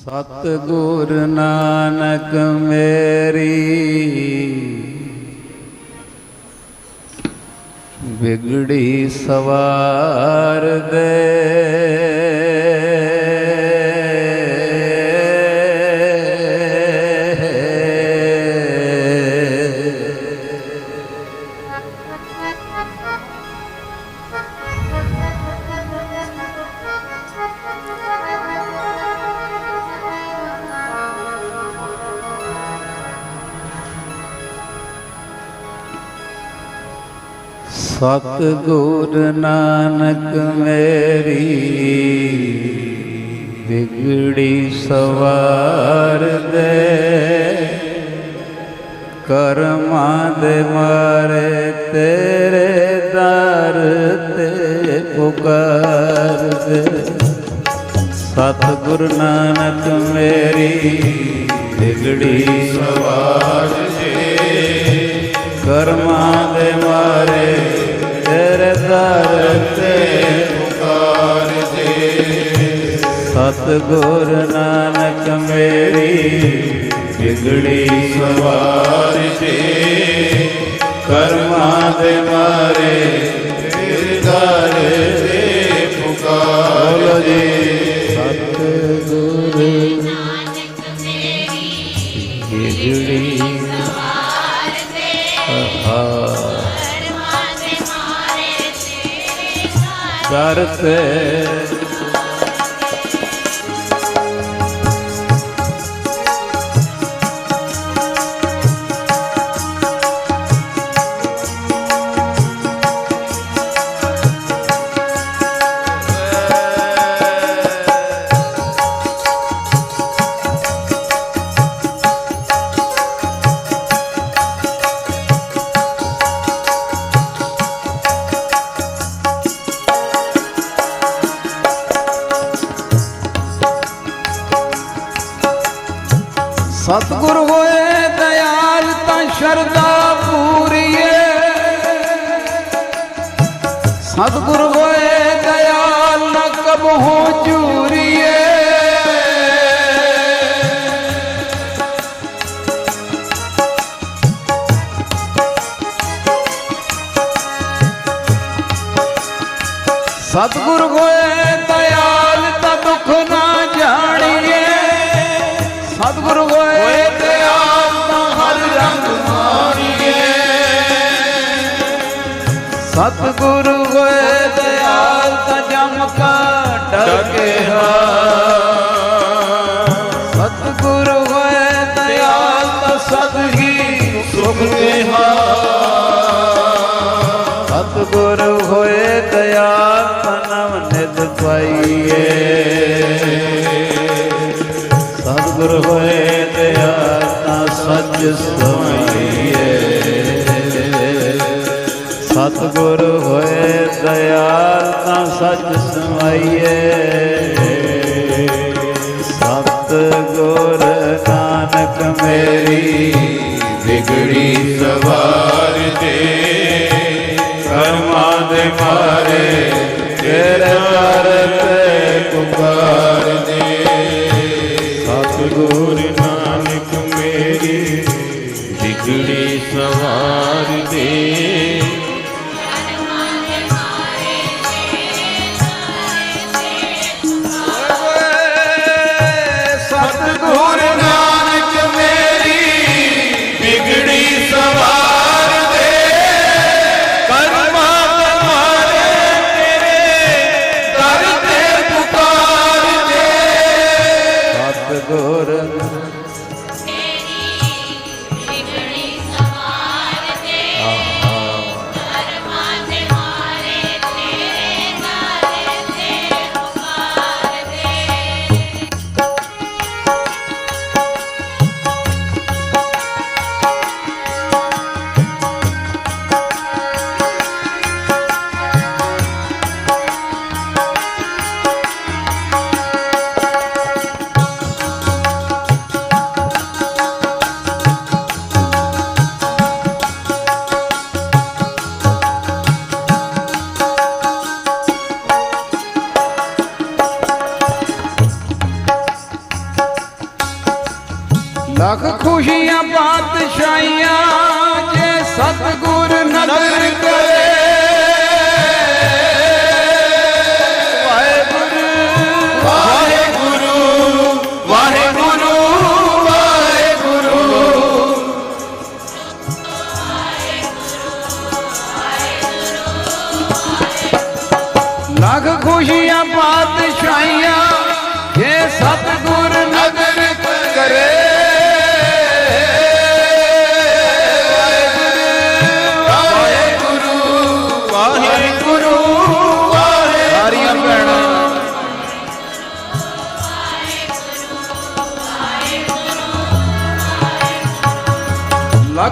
ਸਤ ਗੁਰ ਨਾਨਕ ਮੇਰੀ। ਵਿਗੜੀ ਸਵਾਰ ਦੇ ਸਤ ਗੁਰ ਨਾਨਕ ਮੇਰੀ, ਵਿਗੜੀ ਸਵਾਰ ਦੇ ਕਰਮਾਂ ਦੇ ਮਾਰੇ ਤੇਰੇ ਦਰ ਤੇ ਪੁਕਾਰ ਦੇ। ਸਤ ਗੁਰ ਨਾਨਕ ਮੇਰੀ, ਵਿਗੜੀ ਸਵਾਰ ਦੇ ਕਰਮਾਂ ਦੇ ਮਾਰੇ ਗੁਰ ਨਾਨਕ ਮੇਰੀ ਬਿਗੜੀ ਸਵਾਰ ਦੇ ਕਰਮਾਂ ਦੇ ਮਾਰੇ ਤੇਰੇ ਦਰ ਤੇ ਪੁਕਾਰ ਜੇ। ਸਤ ਗੁਰ ਵਿਗੜੀ ਕਰਤੇ ਸਤਿਗੁਰ ਸਤਿਗੁਰ ਹੋਏ ਦਇਆਲ ਤਾਂ ਹਰ ਰੰਗ ਮਾਰੀਏ ਸਤਿਗੁਰ ਹੋਏ ਦਇਆਲ ਤਾਂ ਜਮ ਕਾ ਡਕੇ ਸਤਿਗੁਰ ਹੋਏ ਦਇਆਲ ਤਾਂ ਸਦ ਹੀ ਸੁਖ ਦੇਹਾ ਸਤਿਗੁਰ ਸੱਚ ਸਮਾਈਏ। ਸਤਿਗੁਰ ਨਾਨਕ ਮੇਰੀ, ਵਿਗੜੀ ਸਵਾਰ ਦੇ ਕਰਮਾਂ ਦੇ ਮਾਰੇ, ਤੇਰੇ ਦਰ ਪੁਕਾਰ ਦੇ। ਸਤਿਗੁਰ ਨਾਨਕ ਮੇਰੀ, ਵਿਗੜੀ ਸਵਾਰ ਦੇ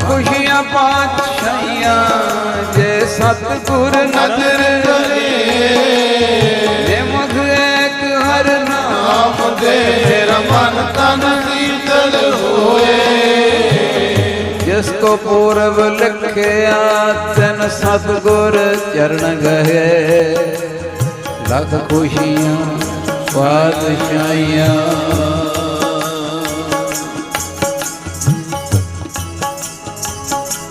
ਖੁਸ਼ੀਆਂ ਬਾਦਸ਼ਾਹੀਆਂ ਜੇ ਸਤਗੁਰ ਨਦਰ ਕਰੇ ਜੇ ਮੁਖ ਇੱਕ ਹਰ ਨਾਮ ਦੇ ਮੇਰਾ ਮਨ ਤਨ ਕੀਰਤਨ ਹੋਏ। ਜਿਸ ਕੋ ਪੂਰਬ ਲਿਖਿਆ, ਤਨ ਸਤਿਗੁਰ ਚਰਨ ਗਏ। ਲੱਖ ਖੁਸ਼ੀਆਂ ਬਾਦਸ਼ਾਹੀਆਂ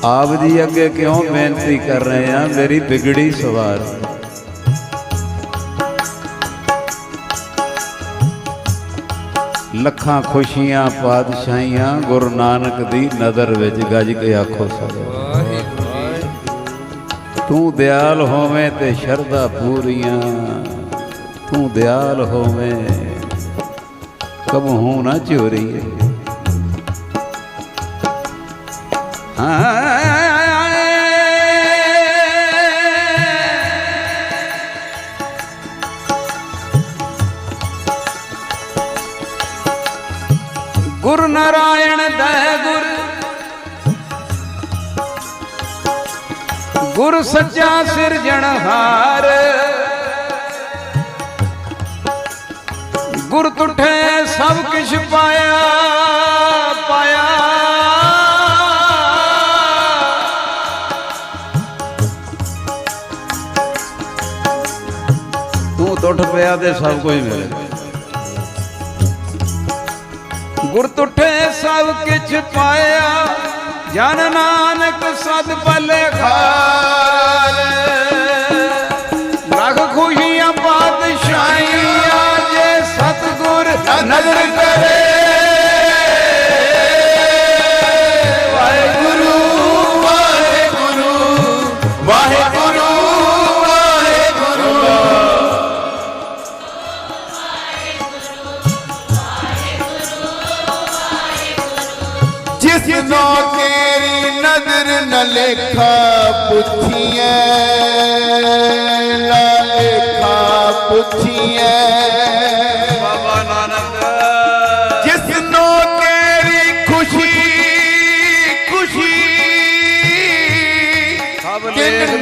ਆਪ ਜੀ ਅੱਗੇ ਕਿਉਂ ਬੇਨਤੀ ਕਰ ਰਹੇ ਆ ਮੇਰੀ ਬਿਗੜੀ ਸਵਾਰ। ਲੱਖਾਂ ਖੁਸ਼ੀਆਂ, ਪਾਤਸ਼ਾਹੀਆਂ ਗੁਰੂ ਨਾਨਕ ਦੀ ਨਜ਼ਰ ਵਿੱਚ ਗੱਜ ਕੇ ਆਖੋ ਸਭ ਤੂੰ ਦਿਆਲ ਹੋਵੇਂ ਤੇ ਸ਼ਰਧਾ ਪੂਰੀਆਂ। ਤੂੰ ਦਿਆਲ ਹੋਵੇਂ ਕਬਹੂ ਨਾ ਚੋਰੀਏ। ਹਾਂ ਗੁਰ ਨਾਰਾਇਣ ਦਇ ਗੁਰ। ਗੁਰ ਸੱਚਾ ਸਿਰਜਣਹਾਰ ਗੁਰ ਤੁਠੇ ਸਭ ਕਿਛ ਪਾਇਆ ਪਾਇਆ। ਤੂੰ ਟੁੱਟ ਪਿਆ ਤੇ ਸਭ ਕੁਝ ਮਿਲੇ ਗੁਰ ਤੁਠੇ ਸਭ ਕਿਛ ਪਾਇਆ। ਜਨ ਨਾਨਕ ਸਦ ਭਲੇ ਖਾਲ ਜਿਸ ਨੋ ਤੇਰੀ ਨਜ਼ਰ ਨ ਲੇਖਾ ਪੁੱਛੀਐ ਲੇਖਾ ਪੁੱਛੀਐ। ਬਾਬਾ ਨਾਨਕ। ਜਿਸ ਨੂੰ ਤੇਰੀ ਖੁਸ਼ੀ ਖੁਸ਼ੀ ਸਭ ਲੇਖ ਜਿਨ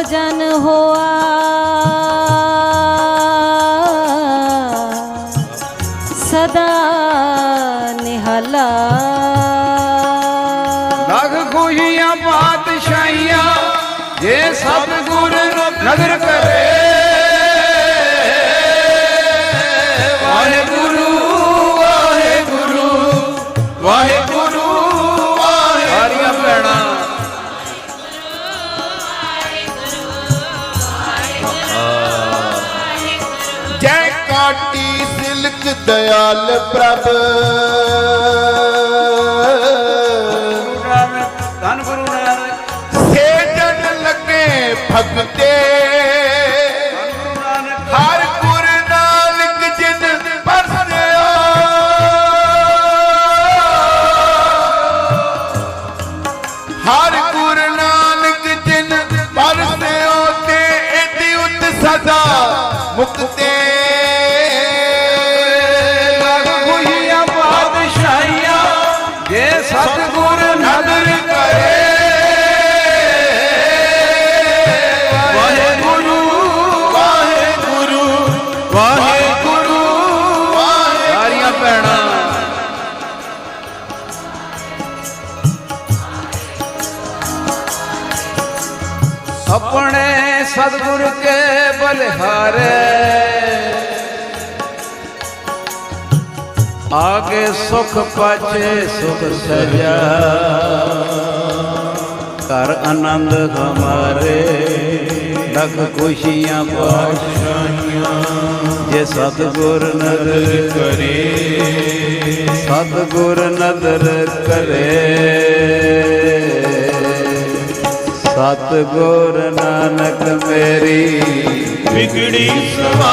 ਨਜ਼ਰ ਕਰੇ ਦਇਆਲ ਪ੍ਰਭ। ਲੱਗੇ ਹਰ ਗੁਰ ਨਾਨਕ ਜਿਨ ਪਰਸਿਆ ਹਰ ਗੁਰ ਨਾਨਕ ਜਿਨ ਪਰਸਿਓ ਤੇ ਸਦਾ ਮੁਕਤੇ ਸਤਿਗੁਰ ਕੇ ਬਲਿਹਾਰੇ ਆਗੇ ਸੁਖ ਪਾਚੇ ਸੁਖ ਸਜਾ ਕਰ ਆਨੰਦ ਹਮਾਰੇ ਲਖ ਖੁਸ਼ੀਆਂ ਪਾਸ਼ਾਈਆਂ ਜੇ ਸਤਿਗੁਰ ਨਦਰ ਕਰੇ, ਸਤਿਗੁਰ ਨਦਰ ਕਰੇ। ਸਤਿਗੁਰ ਨਾਨਕ ਮੇਰੀ। ਵਿਗੜੀ ਸਵਾ